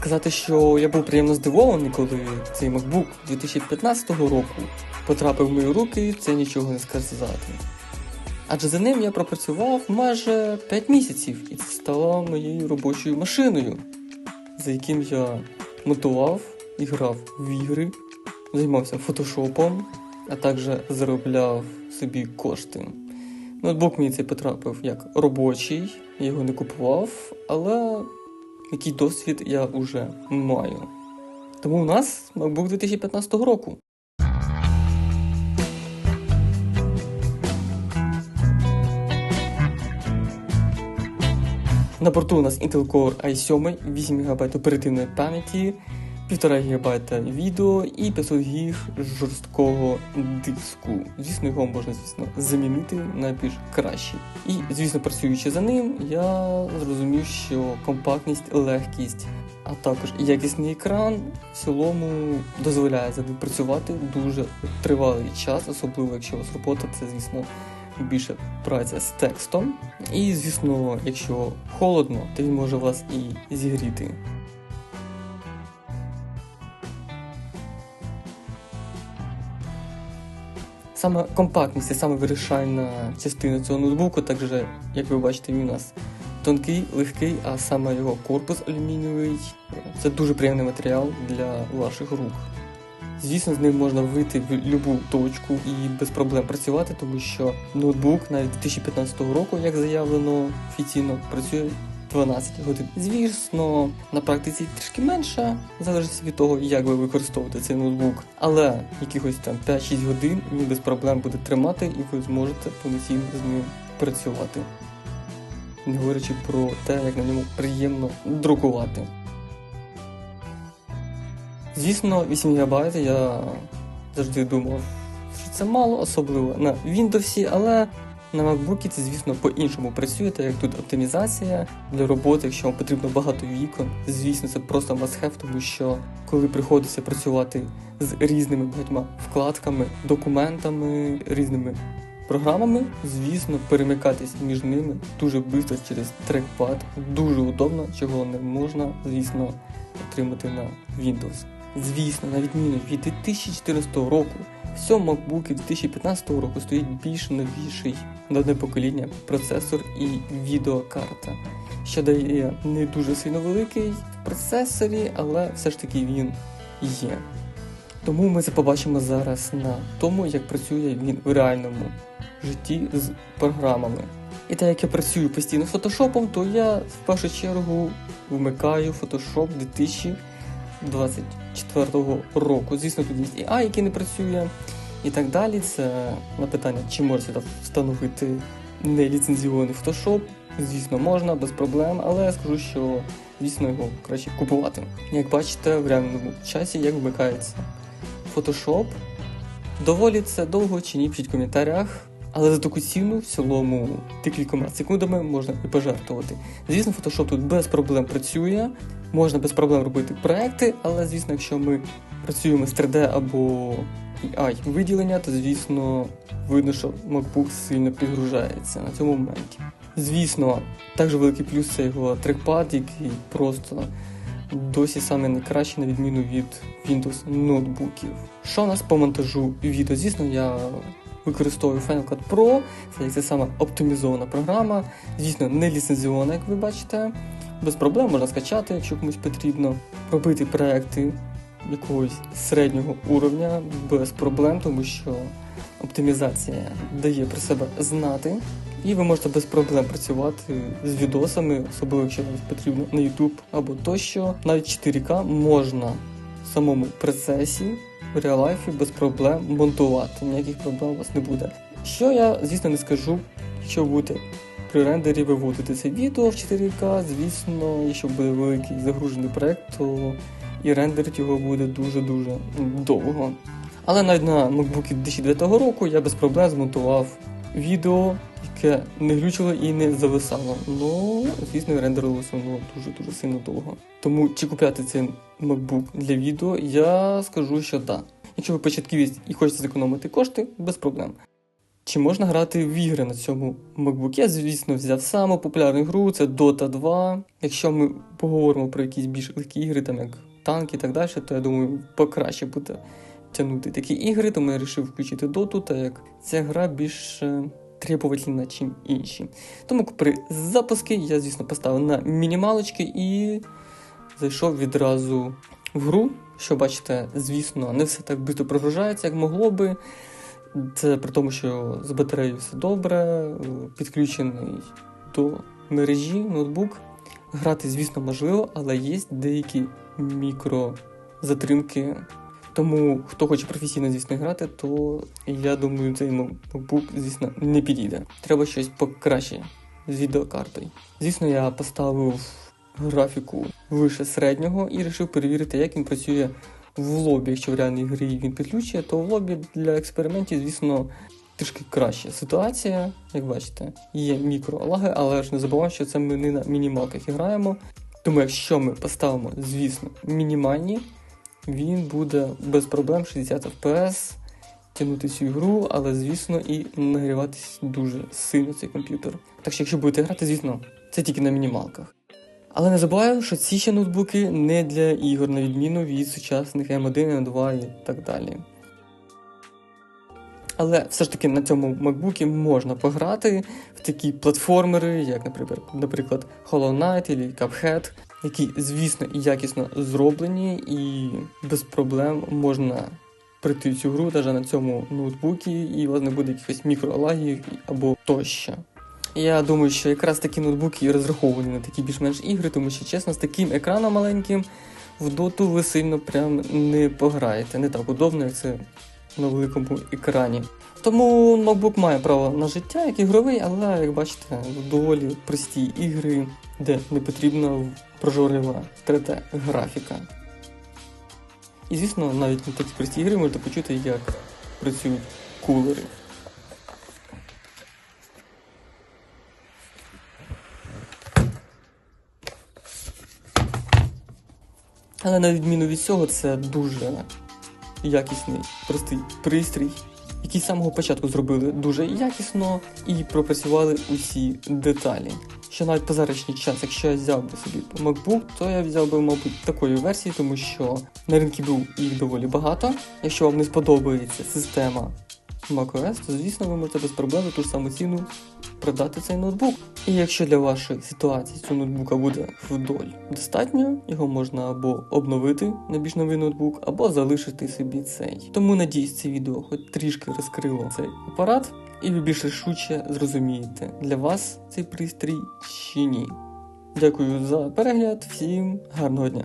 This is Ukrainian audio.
Сказати, що я був приємно здивований, коли цей MacBook 2015 року потрапив в мої руки, це нічого не сказати. Адже за ним я пропрацював майже 5 місяців, і це стало моєю робочою машиною, за яким я монтував і грав в ігри, займався фотошопом, а також заробляв собі кошти. Ноутбук мені цей потрапив як робочий, я його не купував, але який досвід я вже маю. Тому у нас MacBook 2015 року. На борту у нас Intel Core i7, 8 ГБ оперативної пам'яті, 1,5 ГБ відео і 500 ГБ жорсткого диску. Звісно, його можна звісно замінити на більш кращий. І, звісно, працюючи за ним, я зрозумів, що компактність, легкість, а також якісний екран в цілому дозволяє за ним працювати дуже тривалий час, особливо якщо у вас робота, це звісно. Більше праця з текстом. І, звісно, якщо холодно, то він може вас і зігріти. Саме компактність саме вирішальна частина цього ноутбуку, також, як ви бачите, він у нас тонкий, легкий, а саме його корпус алюмінієвий. Це дуже приємний матеріал для ваших рук. Звісно, з ним можна вийти в будь-яку точку і без проблем працювати, тому що ноутбук навіть 2015 року, як заявлено офіційно, працює 12 годин. Звісно, на практиці трішки менше, залежить від того, як ви використовуєте цей ноутбук. Але якихось там 5-6 годин він без проблем буде тримати, і ви зможете повноцінно з ним працювати. Не говорячи про те, як на ньому приємно друкувати. Звісно, 8 ГБ я завжди думав, що це мало, особливо на Windows, але на MacBook це, звісно, по-іншому працює, так як тут оптимізація для роботи, якщо вам потрібно багато вікон. Звісно, це просто must-have, тому що коли приходиться працювати з різними багатьма вкладками, документами, різними програмами, звісно, перемикатись між ними дуже швидко через трекпад, дуже удобно, чого не можна, звісно, отримати на Windows. Звісно, на відміну від 2014 року, цьому MacBook 2015 року стоїть більш новіший на одне покоління процесор і відеокарта, що дає не дуже сильно великий в процесорі, але все ж таки він є. Тому ми це побачимо зараз на тому, як працює він в реальному житті з програмами. І так як я працюю постійно з фотошопом, то я в першу чергу вмикаю Photoshop 2000. 24-го року. Звісно, тут є і А, який не працює, і так далі. Це на питання, чи можна встановити неліцензійований Photoshop. Звісно, можна, без проблем, але я скажу, що звісно його краще купувати. Як бачите, в реальному часі як вмикається Photoshop. Доволі це довго чи ні, пишіть в коментарях. Але за таку ціну в цілому декількома секундами можна і пожертвувати. Звісно, Photoshop тут без проблем працює, можна без проблем робити проекти, але звісно, якщо ми працюємо з 3D або AI виділення, то звісно видно, що MacBook сильно підгружається на цьому моменті. Звісно, також великий плюс це його трекпад, який просто досі саме найкращий на відміну від Windows ноутбуків. Що у нас по монтажу відео? Звісно, я використовую Final Cut Pro, це це саме оптимізована програма, звісно, не ліцензіована, як ви бачите. Без проблем можна скачати, якщо комусь потрібно. Робити проекти якогось середнього уровня без проблем, тому що оптимізація дає про себе знати. І ви можете без проблем працювати з відосами, особливо якщо вам потрібно на YouTube або тощо. Навіть 4К можна в самому процесі в реалайфі без проблем монтувати. Ніяких проблем у вас не буде. Що я, звісно, не скажу, якщо ви будете при рендері виводити це відео в 4К, звісно, якщо буде великий загружений проект, то і рендерити його буде дуже-дуже довго. Але навіть на MacBook 2009 року я без проблем змонтував відео, яке не глючило і не зависало. Ну, звісно, рендерилося воно дуже-дуже сильно довго. Тому чи купляти цей MacBook для відео, я скажу, що так. Якщо ви початківець і хочете зекономити кошти, без проблем. Чи можна грати в ігри на цьому MacBook? Я, звісно, взяв саму популярну гру, це Dota 2. Якщо ми поговоримо про якісь більш легкі ігри, там як танки і так далі, то я думаю, покраще буде тягнути такі ігри, тому я вирішив включити Dota, так як ця гра більш е, требовательна, ніж інші. Тому при запуску я, звісно, поставив на мінімалочки і зайшов відразу в гру. Що бачите, звісно, не все так швидко прогружається, як могло би. Це при тому, що з батареєю все добре, е, підключений до мережі ноутбук. Грати, звісно, можливо, але є деякі мікрозатримки. Тому, хто хоче професійно, звісно, грати, то я думаю, цей ноутбук, звісно, не підійде. Треба щось покраще з відеокартою. Звісно, я поставив графіку вище середнього і вирішив перевірити, як він працює в лобі. Якщо в реальній грі він підключує, то в лобі для експериментів, звісно, трішки краща ситуація. Як бачите, є мікролаги, але ж не забуваємо, що це ми не на мінімалках граємо. Тому якщо ми поставимо, звісно, мінімальні, він буде без проблем 60 FPS, тягнути цю ігру, але, звісно, і нагріватись дуже сильно цей комп'ютер. Так що, якщо будете грати, звісно, це тільки на мінімалках. Але не забуваю, що ці ще ноутбуки не для ігор, на відміну від сучасних M1, M2 і так далі. Але все ж таки на цьому MacBook можна пограти в такі платформери, як, наприклад, Hollow Knight або Cuphead, які, звісно, і якісно зроблені, і без проблем можна прийти в цю гру навіть на цьому ноутбуці, і у вас не буде якихось мікролагів або тощо. Я думаю, що якраз такі ноутбуки розраховані на такі більш-менш ігри, тому що, чесно, з таким екраном маленьким в доту ви сильно прям не пограєте. Не так удобно, як це на великому екрані. Тому ноутбук має право на життя, як ігровий, але, як бачите, доволі прості ігри, де не потрібна прожорлива 3D-графіка. І, звісно, навіть на такі прості ігри можете почути, як працюють кулери. Але на відміну від цього, це дуже якісний, простий пристрій, який з самого початку зробили дуже якісно і пропрацювали усі деталі. Що навіть по зарічний час, якщо я взяв би собі MacBook, то я взяв би, мабуть, такої версії, тому що на ринку був їх доволі багато. Якщо вам не сподобається система macOS, то звісно ви можете без проблем ту ж саму ціну продати цей ноутбук. І якщо для вашої ситуації цього ноутбука буде вдоль достатньо, його можна або обновити на більш новий ноутбук, або залишити собі цей. Тому надіюсь, це відео хоч трішки розкрило цей апарат, і ви більш швидше зрозумієте, для вас цей пристрій чи ні. Дякую за перегляд, всім гарного дня!